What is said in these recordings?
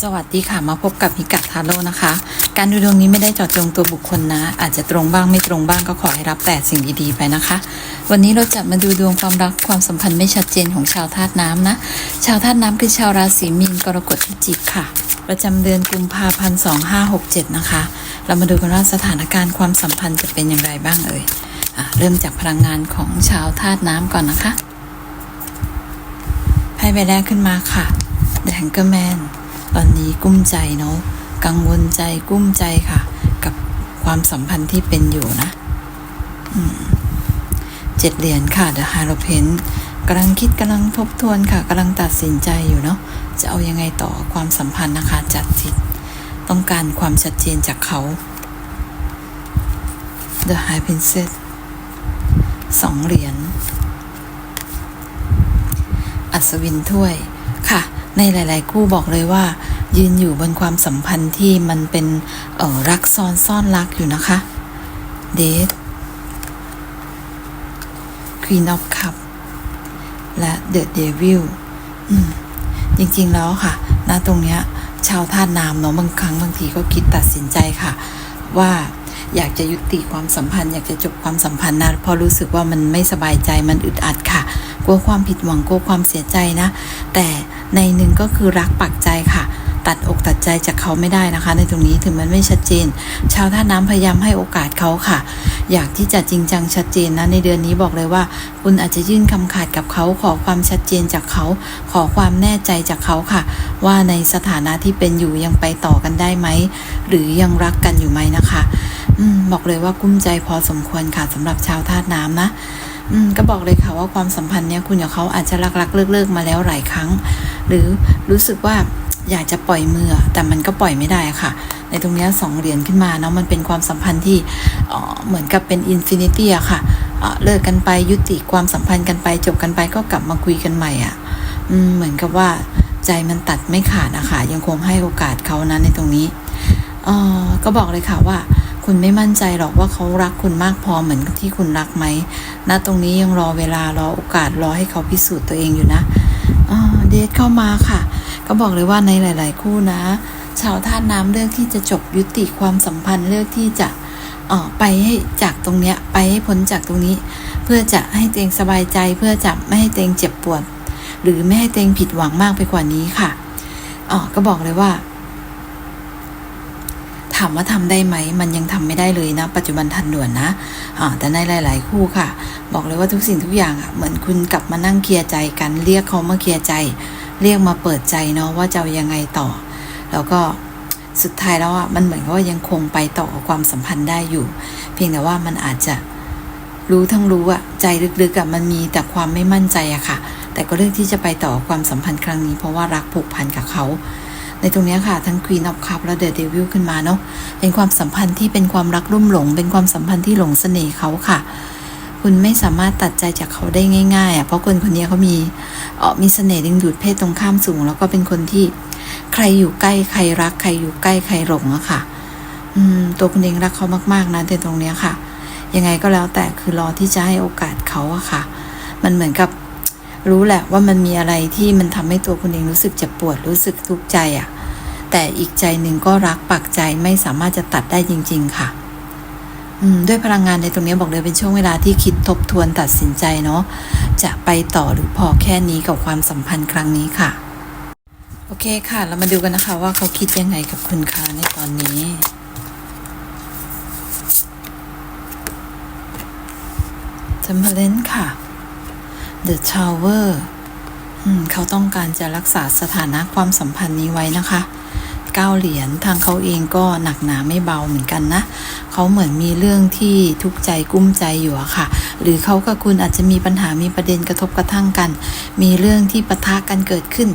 สวัสดีค่ะมาพบกับมิกะทาโร่นะคะ การดูดวงนี้ไม่ได้เจาะจงตัวบุคคลนะ อาจจะตรงบ้างไม่ตรงบ้างก็ขอให้รับแต่สิ่งดีๆไปนะคะ วันนี้เราจะมาดูดวงความรักความสัมพันธ์ไม่ชัดเจนของชาวธาตุน้ำนะ ชาวธาตุน้ำคือชาวราศีมีนกรกฎพิจิกค่ะ ประจำเดือนกุมภาพันธ์สองห้าหกเจ็ดนะคะ เรามาดูกันว่าสถานการณ์ความสัมพันธ์จะเป็นอย่างไรบ้างเอ่ยอเริ่มจากพลังงานของชาวธาตุน้ำก่อนนะคะไพ่ใบแรกขึ้นมาค่ะ The Hanger Man ตอนนี้กุ้มใจเนาะกังวลใจกุ้มใจค่ะ กับความสัมพันธ์ที่เป็นอยู่นะเจ็ดเหรียญค่ะ The h a r o p e n กำลังคิดกำลังทบทวนค่ะกำลังตัดสินใจอยู่เนาะจะเอายังไงต่อความสัมพันธ์นะคะจัดจิต ต้องการความชัดเจนจากเขา The High Princess สองเหรียญ อัศวินถ้วยค่ะ ในหลาย ๆ คู่บอกเลยว่า ยืนอยู่บนความสัมพันธ์ที่มันเป็นออรักซ้อนซ่อนรักอยู่นะคะเดท Queen of Cup และ The Devil อืมจริง ๆ แล้วค่ะณตรงเนี้ยชาวธาตุน้ำเนาะบางครั้งบางทีก็คิดตัดสินใจค่ะ ว่าอยากจะยุติความสัมพันธ์ อยากจะจบความสัมพันธ์นะเพราะรู้สึกว่ามันไม่สบายใจมันอึดอัดค่ะ กลัวความผิดหวังกลัวความเสียใจนะ แต่ ในหนึ่งก็คือรักปักใจค่ะตัดอกตัดใจจากเขาไม่ได้นะคะ ในตรงนี้ถึงมันไม่ชัดเจน ชาวท่าน้ำพยายามให้โอกาสเขาค่ะ อยากที่จะจริงจังชัดเจนนะในเดือนนี้บอกเลยว่า คุณอาจจะยื่นคำขาดกับเขาขอความชัดเจนจากเขา ขอความแน่ใจจากเขาค่ะ ว่าในสถานะที่เป็นอยู่ยังไปต่อกันได้ไหมหรือยังรักกันอยู่ไหมนะคะอืบอกเลยว่ากุ้มใจพอสมควรค่ะสำหรับชาวธาตุน้ำนะอืก็บอกเลยค่ะว่าความสัมพันธ์เนี้ยคุณกับเขาอาจจะรักๆเลิกๆมาแล้วหลายครั้ง หรือรู้สึกว่าอยากจะปล่อยมือ แต่มันก็ปล่อยไม่ได้ค่ะ ในตรงนี้สองเหรียญขึ้นมาเนาะมันเป็นความสัมพันธ์ที่เหมือนกับเป็นอินฟินิตี้อะค่ะเเลิกกันไปยุติความสัมพันธ์กันไปจบกันไปก็กลับมาคุยกันใหม่อะเหมือนกับว่าใจมันตัดไม่ขาดอะค่ะยังคงให้โอกาสเขานะในตรงนี้ออก็บอกเลยค่ะว่า คุณไม่มั่นใจหรอกว่าเขารักคุณมากพอเหมือนที่คุณรักไหมณตรงนี้ยังรอเวลารอโอกาสรอให้เขาพิสูจน์ตัวเองอยู่นะอ่า เดทเข้ามาค่ะ ก็บอกเลยว่าในหลาย ๆ คู่นะ ชาวธาตุน้ำเลือกที่จะจบยุติความสัมพันธ์เลือกที่จะเออไปให้จากตรงเนี้ยไปให้พ้นจากตรงนี้ เพื่อจะให้ตัวเองสบายใจเพื่อจะไม่ให้ตัวเองเจ็บปวด หรือไม่ให้ตัวเองผิดหวังมากไปกว่านี้ค่ะอ๋อก็บอกเลยว่าามว่าทำได้ไหม มันยังทำไม่ได้เลยนะ ปัจจุบันทันด่วนนะแต่ในหลาย ๆ คู่ค่ะ บอกเลยว่าทุกสิ่งทุกอย่างอะเหมือนคุณกลับมานั่งเคลียร์ใจกันเรียกเขามาเคลียร์ใจ เรียกมาเปิดใจเนาะว่าจะยังไงต่อ แล้วก็สุดท้ายแล้วอะมันเหมือนกับว่ายังคงไปต่อความสัมพันธ์ได้อยู่ เพียงแต่ว่ามันอาจจะรู้ทั้งรู้อะใจลึกๆอะมันมีแต่ความไม่มั่นใจอะค่ะ แต่ก็เลือกที่จะไปต่อความสัมพันธ์ครั้งนี้เพราะว่ารักผูกพันกับเขา ในตรงนี้ค่ะ ทั้ง Queen of Cup และ The Devil ขึ้นมาเนาะเป็นความสัมพันธ์ที่เป็นความรักรุ่มหลง เป็นความสัมพันธ์ที่หลงเสน่ห์เขาค่ะ คุณไม่สามารถตัดใจจากเขาได้ง่ายๆอะเพราะคนคนนี้เขามีเออมีเสน่ห์ดึงดูดเพศตรงข้ามสูง แล้วก็เป็นคนที่ใครอยู่ใกล้ใครรัก ใครอยู่ใกล้ใครหลงอะค่ะ อืม ตัวคุณเองรักเขามากๆนะในตรงเนี้ยค่ะ ยังไงก็แล้วแต่คือรอที่จะให้โอกาสเขาอะค่ะ มันเหมือนกับรู้แหละว่ามันมีอะไรที่มันทำให้ตัวคุณเองรู้สึกเจ็บปวดรู้สึกทุกข์ใจอะ แต่อีกใจหนึ่งก็รักปักใจไม่สามารถจะตัดได้จริง ๆ ค่ะด้วยพลังงานในตรงนี้บอกเลยเป็นช่วงเวลาที่คิดทบทวนตัดสินใจเนาะจะไปต่อหรือพอแค่นี้กับความสัมพันธ์ครั้งนี้ค่ะ โอเคค่ะ เรามาดูกันนะคะว่าเขาคิดยังไงกับคุณคะในตอนนี้ t e m p e r a n c e ค่ะ The Tower อืมเขาต้องการจะรักษาสถานะความสัมพันธ์นี้ไว้นะคะ เก้าเหรียญทางเขาเองก็หนักหนาไม่เบาเหมือนกันนะเขาเหมือนมีเรื่องที่ทุกข์ใจกุ้มใจอยู่อะค่ะ หรือเขากับคุณอาจจะมีปัญหามีประเด็นกระทบกระทั่งกัน มีเรื่องที่ปะทะกันเกิดขึ้น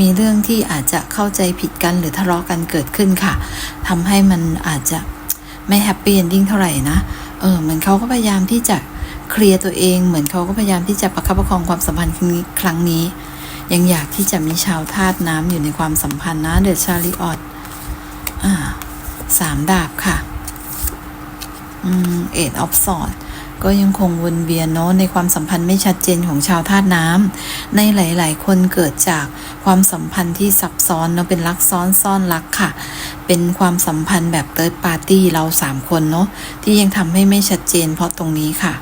มีเรื่องที่อาจจะเข้าใจผิดกันหรือทะเลาะกันเกิดขึ้นค่ะทำให้มันอาจจะไม่แฮปปี้เอนดิ้งเท่าไหร่นะเออเหมือนเขาก็พยายามที่จะเคลียร์ตัวเอง เหมือนเขาก็พยายามที่จะประคับประคองความสัมพันธ์ครั้งนี้ ยังอยากที่จะมีชาวธาตุน้ำอยู่ในความสัมพันธ์นะเดชาริออตสามดาบค่ะเอ็ดออฟสอดก็ยังคงวนเวียนเนาะในความสัมพันธ์ไม่ชัดเจนของชาวธาตุน้ำในหลาย ๆ คนเกิดจากความสัมพันธ์ที่ซับซ้อนเนาะเป็นรักซ้อนซ่อนรักค่ะ เป็นความสัมพันธ์แบบเติร์ดปาร์ตี้เราสามคนเนาะที่ยังทำให้ไม่ชัดเจนเพราะตรงนี้ค่ะ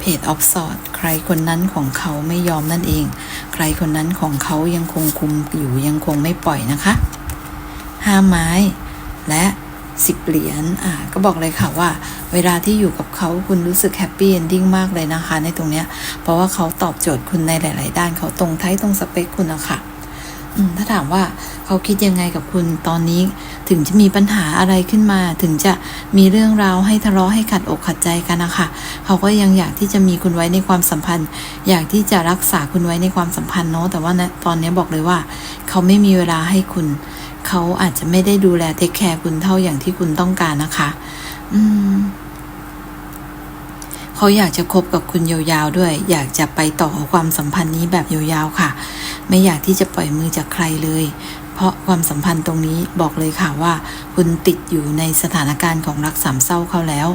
เพจออฟสอดใครคนนั้นของเขาไม่ยอมนั่นเอง ใครคนนั้นของเขายังคงคุมอยู่ยังคงไม่ปล่อยนะคะห้าไม้และสิบเหรียญอ่าก็บอกเลยค่ะว่า เวลาที่อยู่กับเขาคุณรู้สึกแฮปปี้เอนดิ้งมากเลยนะคะ ในตรงเนี้ย เพราะว่าเขาตอบโจทย์คุณในหลาย ๆ ด้านเขาตรงไทยตรงสเปคคุณอะค่ะถ้าถามว่า เขาคิดยังไงกับคุณตอนนี้ถึงจะมีปัญหาอะไรขึ้นมา ถึงจะมีเรื่องราวให้ทะเลาะให้ขัดอกขัดใจกันนะคะเขาก็ยังอยากที่จะมีคุณไว้ในความสัมพันธ์ อยากที่จะรักษาคุณไว้ในความสัมพันธ์เนาะแต่ว่าณตอนนี้บอกเลยว่า เขาไม่มีเวลาให้คุณ เขาอาจจะไม่ได้ดูแลเทคแคร์คุณเท่าอย่างที่คุณต้องการนะคะ อืมเขาอยากจะคบกับคุณยาวๆด้วย อยากจะไปต่อความสัมพันธ์นี้แบบยาวๆค่ะ ไม่อยากที่จะปล่อยมือจากใครเลย พราะความสัมพันธ์ตรงนี้บอกเลยค่ะว่า คุณติดอยู่ในสถานการณ์ของรักสามเศร้าเขาแล้ว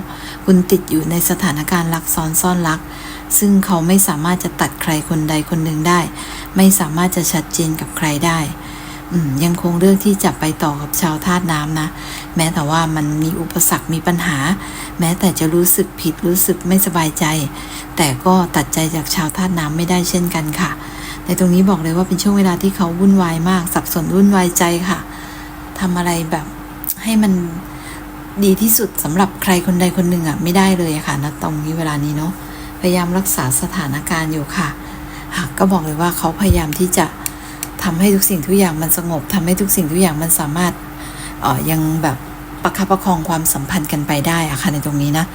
คุณติดอยู่ในสถานการณ์รักซ้อนซ่อนรัก ซึ่งเขาไม่สามารถจะตัดใครคนใดคนหนึ่งได้ ไม่สามารถจะชัดเจนกับใครได้ยังคงเลือกที่จะไปต่อกับชาวธาตุน้ำนะ แม้แต่ว่ามันมีอุปสรรคมีปัญหา แม้แต่จะรู้สึกผิดรู้สึกไม่สบายใจ แต่ก็ตัดใจจากชาวธาตุน้ำไม่ได้เช่นกันค่ะ ในตรงนี้บอกเลยว่าเป็นช่วงเวลาที่เขาวุ่นวายมาก สับสนวุ่นวายใจค่ะทำอะไรแบบให้มันดีที่สุดสำหรับใครคนใดคนหนึ่งอะไม่ได้เลยค่ะณตรงนี้เวลานี้เนาะพยายามรักษาสถานการณ์อยู่ค่ะหากก็บอกเลยว่าเขาพยายามที่จะทำให้ทุกสิ่งทุกอย่างมันสงบทำให้ทุกสิ่งทุกอย่างมันสามารถเอ่อยังแบบประคับประคองความสัมพันธ์กันไปได้อะค่ะในตรงนี้นะ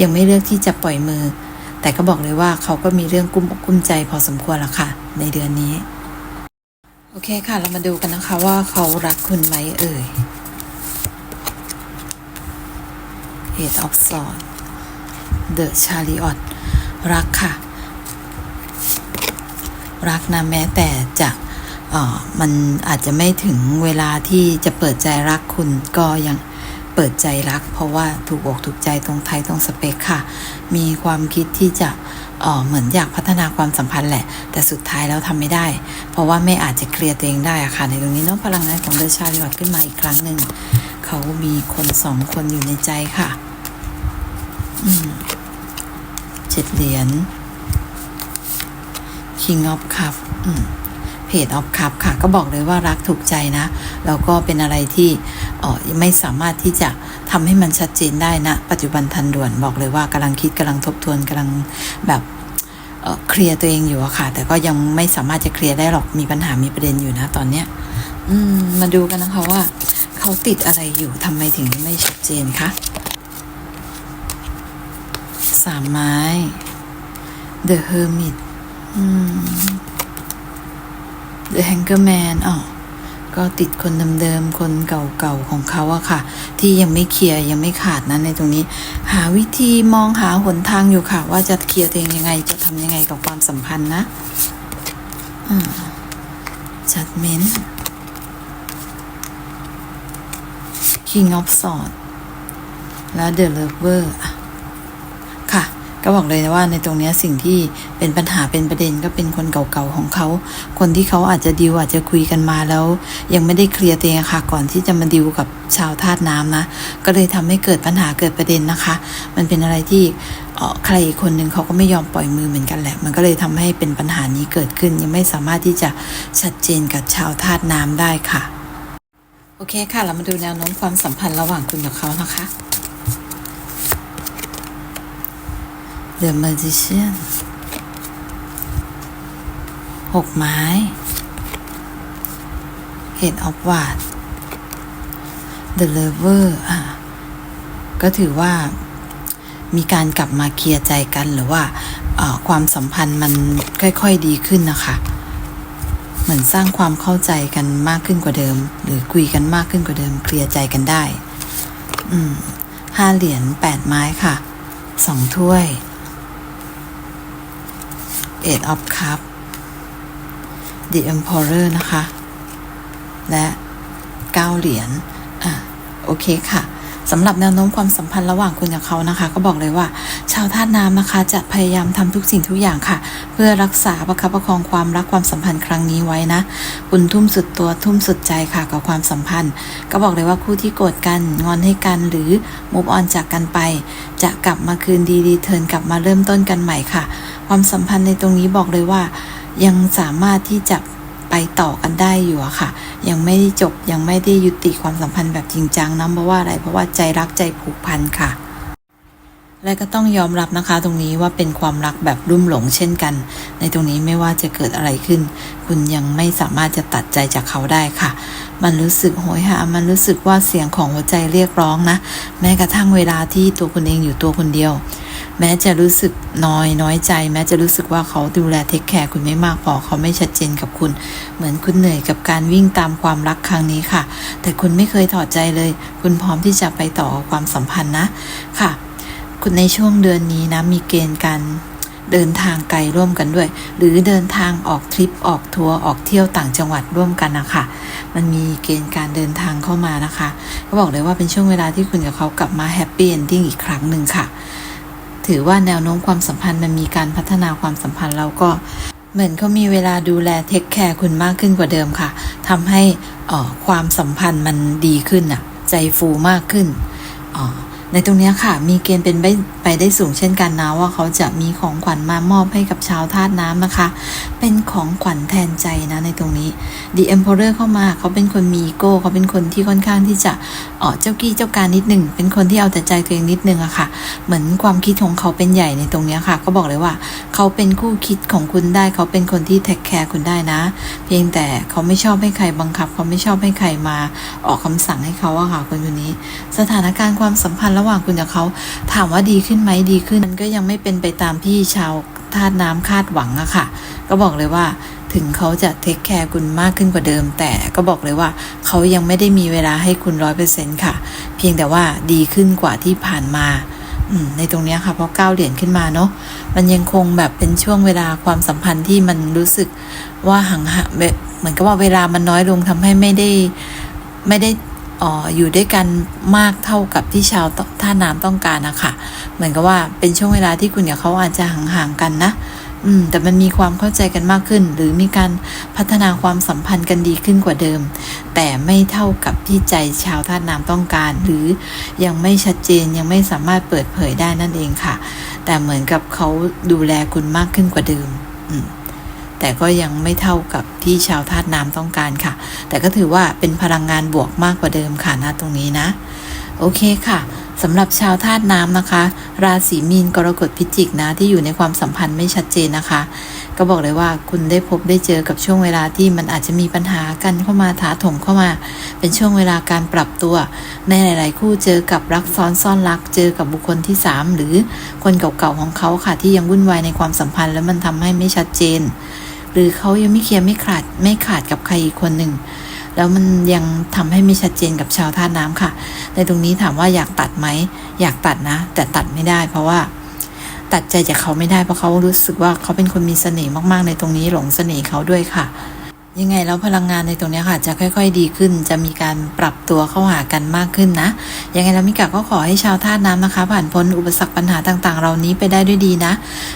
ยังไม่เลือกที่จะปล่อยมือ แต่ก็บอกเลยว่าเขาก็มีเรื่องกุ้มอกกุ้มใจพอสมควรละค่ะ ในเดือนนี้ โอเคค่ะ เรามาดูกันนะคะว่าเขารักคุณไหมเอ่ย Eight of Swords The Chariot รักค่ะ รักนะแม้แต่จะเออมันอาจจะไม่ถึงเวลาที่จะเปิดใจรักคุณก็ยัง เปิดใจรัก เพราะว่าถูกอกถูกใจตรงไทยตรงสเปคค่ะ มีความคิดที่จะเออเหมือนอยากพัฒนาความสัมพันธ์แหละ แต่สุดท้ายแล้วทำไม่ได้ เพราะว่าไม่อาจจะเคลียร์ตัวเองได้อะค่ะ ในตรงนี้น้องพลังงานของเดชาริอดขึ้นมาอีกครั้งหนึ่ง เขามีคนสองคนอยู่ในใจค่ะอืมเจ็ดเหรียญ King of Cup อืม เพจ of Cup ค่ะ ก็บอกเลยว่ารักถูกใจนะ แล้วก็เป็นอะไรที่เออไม่สามารถที่จะทำให้มันชัดเจนได้นะ ปัจจุบันทันด่วนบอกเลยว่ากำลังคิดกำลังทบทวนกำลังแบบเอ่อเคลียร์ตัวเองอยู่อะค่ะ แต่ก็ยังไม่สามารถจะเคลียร์ได้หรอกมีปัญหามีประเด็นอยู่นะตอนเนี้ยอืมมาดูกันนะคะว่า เขาติดอะไรอยู่ทำไมถึงไม่ชัดเจนคะสามไม้ The Hermit อืม The Hanger Man อ๋อก็ติดคนเดิมๆ คนเก่าๆ ของเขาอะค่ะ ที่ยังไม่เคลียร์ยังไม่ขาดนะในตรงนี้ หาวิธีมองหาหนทางอยู่ค่ะ ว่าจะเคลียร์ตัวเองยังไง จะทำยังไงกับความสัมพันธ์นะจัดเม้น King of Swords และ The Lover อะ ก็บอกเลยนะว่าในตรงนี้สิ่งที่เป็นปัญหาเป็นประเด็นก็เป็นคนเก่าๆของเขา คนที่เขาอาจจะดิวอาจจะคุยกันมาแล้ว ยังไม่ได้เคลียร์ตัวเองค่ะ ก่อนที่จะมาดิวกับชาวธาตุน้ำนะ ก็เลยทำให้เกิดปัญหาเกิดประเด็นนะคะ มันเป็นอะไรที่ใครอีกคนหนึ่งเขาก็ไม่ยอมปล่อยมือเหมือนกันแหละ มันก็เลยทำให้เป็นปัญหานี้เกิดขึ้น ยังไม่สามารถที่จะชัดเจนกับชาวธาตุน้ำได้ค่ะ โอเคค่ะ เรามาดูแนวโน้มความสัมพันธ์ระหว่างคุณกับเขานะคะ The Magician หกไม้ Head of w a d The Lover อะก็ถือว่ามีการกลับมาเคลียร์ใจกันหรือว่าความสัมพันธ์มันค่อยๆดีขึ้นนะคะ เหมือนสร้างความเข้าใจกันมากขึ้นกว่าเดิม หรือคุยกันมากขึ้นกว่าเดิมเคลียร์ใจกันได้ อืมห้าเหรียญแปดไม้ค่ะสองถ้วย Eight of Cup The Emperor นะคะ และ 9 เหรียญ อะ โอเคค่ะ สำหรับแนวโน้มความสัมพันธ์ระหว่างคุณกับเขานะคะ ก็บอกเลยว่า ชาวธาตุน้ำนะคะจะพยายามทำทุกสิ่งทุกอย่างค่ะ เพื่อรักษาประคับประคองความรักความสัมพันธ์ครั้งนี้ไว้นะ คุณทุ่มสุดตัวทุ่มสุดใจค่ะกับความสัมพันธ์ ก็บอกเลยว่าคู่ที่โกรธกันงอนให้กันหรือมุฟออนจากกันไป จะกลับมาคืนดีรีเทิร์นกลับมาเริ่มต้นกันใหม่ค่ะ ความสัมพันธ์ในตรงนี้บอกเลยว่า ยังสามารถที่จะ ไปต่อกันได้อยู่อะค่ะ ยังไม่ได้จบยังไม่ได้ยุติความสัมพันธ์แบบจริงจังนะเพราะว่าอะไรเพราะว่าใจรักใจผูกพันค่ะ และก็ต้องยอมรับนะคะ ตรงนี้ว่าเป็นความรักแบบรุ่มหลงเช่นกัน ในตรงนี้ไม่ว่าจะเกิดอะไรขึ้น คุณยังไม่สามารถจะตัดใจจากเขาได้ค่ะมันรู้สึกโหยหา มันรู้สึกว่าเสียงของหัวใจเรียกร้องนะ แม้กระทั่งเวลาที่ตัวคุณเองอยู่ตัวคนเดียว แม้จะรู้สึกน้อยน้อยใจ แม้จะรู้สึกว่าเขาดูแลเทคแคร์คุณไม่มากพอเขาไม่ชัดเจนกับคุณ เหมือนคุณเหนื่อยกับการวิ่งตามความรักครั้งนี้ค่ะ แต่คุณไม่เคยถอดใจเลย คุณพร้อมที่จะไปต่อความสัมพันธ์นะค่ะ คุณในช่วงเดือนนี้นะมีเกณฑ์การเดินทางไกลร่วมกันด้วย หรือเดินทางออกทริปออกทัวร์ออกเที่ยวต่างจังหวัดร่วมกันนะคะมันมีเกณฑ์การเดินทางเข้ามานะคะ ก็บอกเลยว่าเป็นช่วงเวลาที่คุณกับเขากลับมาแฮปปี้เอนดิ้งอีกครั้งหนึ่งค่ะ ถือว่าแนวโน้มความสัมพันธ์มันมีการพัฒนาความสัมพันธ์แล้วก็เหมือนเขามีเวลาดูแลเทคแคร์คุณมากขึ้นกว่าเดิมค่ะทำให้อ่อความสัมพันธ์มันดีขึ้นอะ ใจฟูมากขึ้นอ๋อ ในตรงนี้ค่ะ มีเกณฑ์เป็นไปไปได้สูงเช่นกันนะว่าเขาจะมีของขวัญมามอบให้กับชาวธาตุน้ำนะคะ เป็นของขวัญแทนใจนะในตรงนี้ The Emperor เข้ามาเขาเป็นคนมีอีโก้เขาเป็นคนที่ค่อนข้างที่จะเออเจ้ากี้เจ้าการนิดหนึ่งเป็นคนที่เอาแต่ใจตัวเองนิดนึงอะค่ะ เหมือนความคิดของเขาเป็นใหญ่ในตรงนี้ค่ะ ก็บอกเลยว่า เขาเป็นคู่คิดของคุณได้ เขาเป็นคนที่เทคแคร์คุณได้นะ เพียงแต่เขาไม่ชอบให้ใครบังคับ เขาไม่ชอบให้ใครมาออกคำสั่งให้เขาอะค่ะคนคนนี้ สถานการณ์ความสัมพันธ์ระหว่างคุณกับเขาถามว่าดีขึ้นไหมดีขึ้นมันก็ยังไม่เป็นไปตามที่ชาวธาตุน้ำคาดหวังอะค่ะ ก็บอกเลยว่าถึงเขาจะเทคแคร์คุณมากขึ้นกว่าเดิม แต่ก็บอกเลยว่าเขายังไม่ได้มีเวลาให้คุณร้อยเปอร์เซ็นต์ค่ะ เพียงแต่ว่าดีขึ้นกว่าที่ผ่านมา ในตรงนี้ค่ะเพราะก้าวเหรียญขึ้นมาเนาะมันยังคงแบบเป็นช่วงเวลาความสัมพันธ์ที่มันรู้สึกว่าห่างหเหเหมือนกับว่าเวลามันน้อยลงทำให้ไม่ได้ไม่ได้อ่ออยู่ด้วยกันมากเท่ากับที่ชาวท่าน้ำต้องการนะคะเหมือนกับว่าเป็นช่วงเวลาที่คุณกับเขาอาจจะห่างๆกันนะ อืม แต่มันมีความเข้าใจกันมากขึ้น หรือมีการพัฒนาความสัมพันธ์กันดีขึ้นกว่าเดิม แต่ไม่เท่ากับที่ใจชาวธาตุน้ำต้องการ หรือยังไม่ชัดเจนยังไม่สามารถเปิดเผยได้นั่นเองค่ะ แต่เหมือนกับเขาดูแลคุณมากขึ้นกว่าเดิม อืมแต่ก็ยังไม่เท่ากับที่ชาวธาตุน้ำต้องการค่ะ แต่ก็ถือว่าเป็นพลังงานบวกมากกว่าเดิมค่ะนะตรงนี้นะ โอเคค่ะ สำหรับชาวธาตุน้ำนะคะ ราศีมีนกรกฎพิจิกนะที่อยู่ในความสัมพันธ์ไม่ชัดเจนนะคะ ก็บอกเลยว่าคุณได้พบได้เจอกับช่วงเวลาที่มันอาจจะมีปัญหากันเข้ามาถาถมเข้ามา เป็นช่วงเวลาการปรับตัว ในหลาย ๆ คู่เจอกับรักซ้อนซ่อนรัก เจอกับบุคคลที่สามหรือคนเก่าๆของเขาค่ะที่ยังวุ่นวายในความสัมพันธ์ แล้วมันทำให้ไม่ชัดเจน หรือเขายังไม่เคลียร์ไม่ขาดไม่ขาดกับใครอีกคนหนึ่ง แล้วมันยังทำให้ไม่ชัดเจนกับชาวธาตุน้ำค่ะ ในตรงนี้ถามว่าอยากตัดไหมอยากตัดนะ แต่ตัดไม่ได้ เพราะว่า ตัดใจจากเขาไม่ได้เพราะเขารู้สึกว่าเขาเป็นคนมีเสน่ห์มากๆ ในตรงนี้หลงเสน่ห์เขาด้วยค่ะ ยังไงแล้วพลังงานในตรงนี้ค่ะ จะค่อยๆดีขึ้น จะมีการปรับตัวเข้าหากันมากขึ้นนะ ยังไงแล้วมิกะก็ขอให้ชาวธาตุน้ำนะคะ ผ่านพ้นอุปสรรคปัญหาต่าง ๆ เหล่านี้ไปได้ด้วยดีนะ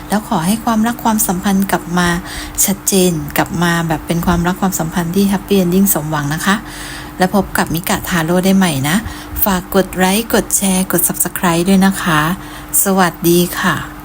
แล้วขอให้ความรักความสัมพันธ์กลับมาชัดเจน กลับมาแบบเป็นความรักความสัมพันธ์ที่แฮปปี้เอนดิ้งสมหวังนะคะ และพบกับมิกะทาโร่ได้ใหม่นะ ฝากกดไลค์กดแชร์ กด Subscribe ด้วยนะคะ สวัสดีค่ะ